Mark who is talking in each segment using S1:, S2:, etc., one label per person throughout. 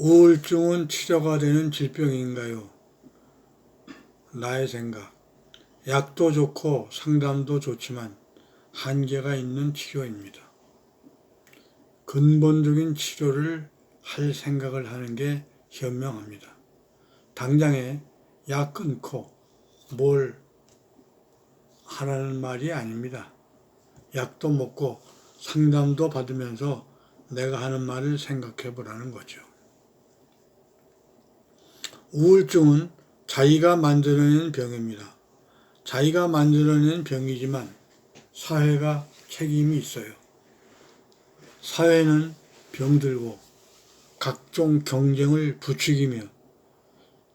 S1: 우울증은 치료가 되는 질병인가요? 나의 생각. 약도 좋고 상담도 좋지만 한계가 있는 치료입니다. 근본적인 치료를 할 생각을 하는 게 현명합니다. 당장에 약 끊고 뭘 하라는 말이 아닙니다. 약도 먹고 상담도 받으면서 내가 하는 말을 생각해 보라는 거죠. 우울증은 자기가 만들어낸 병입니다. 자기가 만들어낸 병이지만 사회가 책임이 있어요. 사회는 병들고 각종 경쟁을 부추기며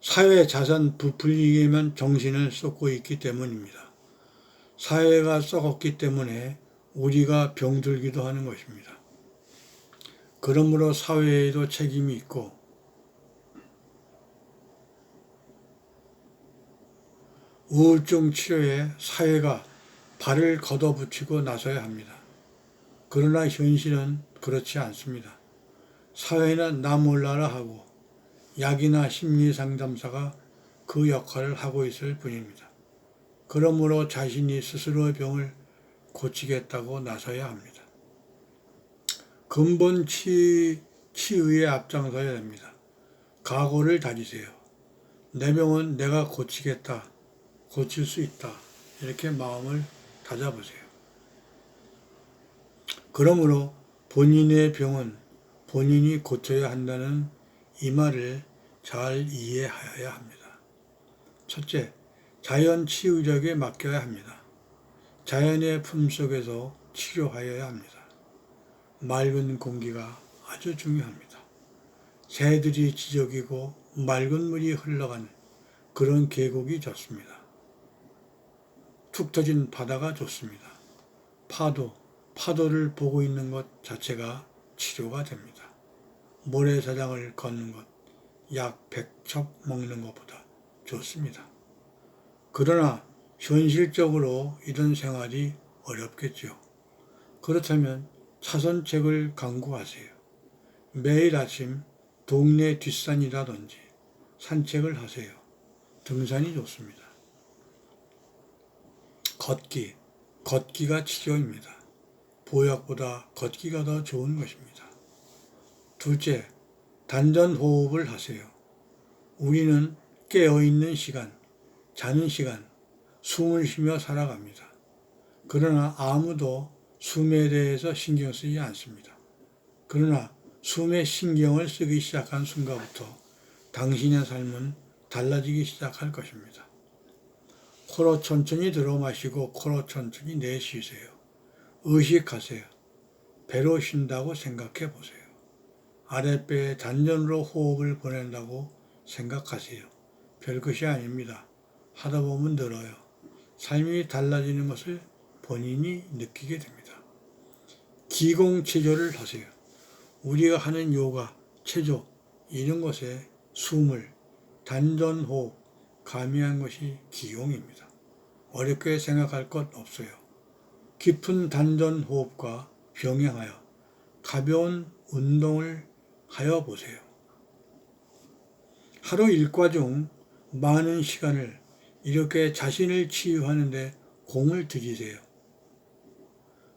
S1: 사회 자산 부풀리기에만 정신을 쏟고 있기 때문입니다. 사회가 썩었기 때문에 우리가 병들기도 하는 것입니다. 그러므로 사회에도 책임이 있고 우울증 치료에 사회가 발을 걷어붙이고 나서야 합니다. 그러나 현실은 그렇지 않습니다. 사회는 나 몰라라 하고 약이나 심리 상담사가 그 역할을 하고 있을 뿐입니다. 그러므로 자신이 스스로의 병을 고치겠다고 나서야 합니다. 근본 치, 치의에 앞장서야 됩니다. 각오를 다지세요. 내 병은 내가 고치겠다. 고칠 수 있다. 이렇게 마음을 다잡으세요. 그러므로 본인의 병은 본인이 고쳐야 한다는 이 말을 잘 이해하여야 합니다. 첫째, 자연 치유력에 맡겨야 합니다. 자연의 품 속에서 치료하여야 합니다. 맑은 공기가 아주 중요합니다. 새들이 지저귀고 맑은 물이 흘러가는 그런 계곡이 좋습니다. 툭 터진 바다가 좋습니다. 파도, 파도를 보고 있는 것 자체가 치료가 됩니다. 모래사장을 걷는 것, 약 100첩 먹는 것보다 좋습니다. 그러나 현실적으로 이런 생활이 어렵겠죠. 그렇다면 차선책을 강구하세요. 매일 아침 동네 뒷산이라든지 산책을 하세요. 등산이 좋습니다. 걷기, 걷기가 치료입니다. 보약보다 걷기가 더 좋은 것입니다. 둘째, 단전 호흡을 하세요. 우리는 깨어있는 시간, 자는 시간, 숨을 쉬며 살아갑니다. 그러나 아무도 숨에 대해서 신경 쓰지 않습니다. 그러나 숨에 신경을 쓰기 시작한 순간부터 당신의 삶은 달라지기 시작할 것입니다. 코로 천천히 들어 마시고 코로 천천히 내쉬세요. 의식하세요. 배로 쉰다고 생각해 보세요. 아랫배에 단전으로 호흡을 보낸다고 생각하세요. 별것이 아닙니다. 하다 보면 늘어요. 삶이 달라지는 것을 본인이 느끼게 됩니다. 기공체조를 하세요. 우리가 하는 요가, 체조, 이런 것에 숨을 단전호흡, 가미한 것이 기용입니다. 어렵게 생각할 것 없어요. 깊은 단전 호흡과 병행하여 가벼운 운동을 하여 보세요. 하루 일과 중 많은 시간을 이렇게 자신을 치유하는데 공을 들이세요.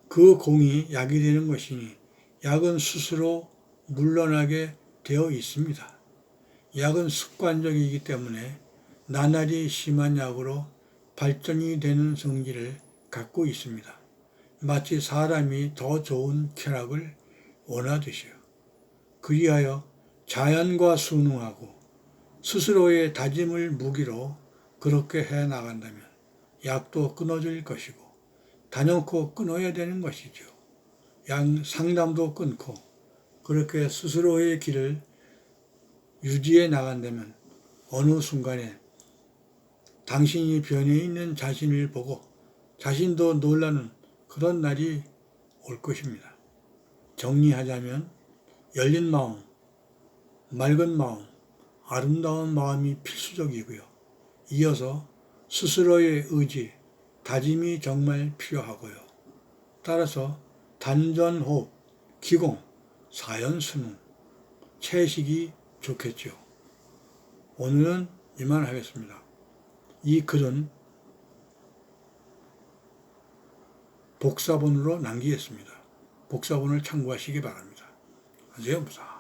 S1: 그 공이 약이 되는 것이니 약은 스스로 물러나게 되어 있습니다. 약은 습관적이기 때문에 나날이 심한 약으로 발전이 되는 성질을 갖고 있습니다. 마치 사람이 더 좋은 쾌락을 원하듯이요. 그리하여 자연과 순응하고 스스로의 다짐을 무기로 그렇게 해 나간다면 약도 끊어질 것이고 단연코 끊어야 되는 것이죠. 양 상담도 끊고 그렇게 스스로의 길을 유지해 나간다면 어느 순간에 당신이 변해 있는 자신을 보고 자신도 놀라는 그런 날이 올 것입니다. 정리하자면 열린 마음, 맑은 마음, 아름다운 마음이 필수적이고요. 이어서 스스로의 의지, 다짐이 정말 필요하고요. 따라서 단전호흡, 기공, 사연수능, 채식이 좋겠죠. 오늘은 이만 하겠습니다. 이 글은 복사본으로 남기겠습니다. 복사본을 참고하시기 바랍니다. 안녕무사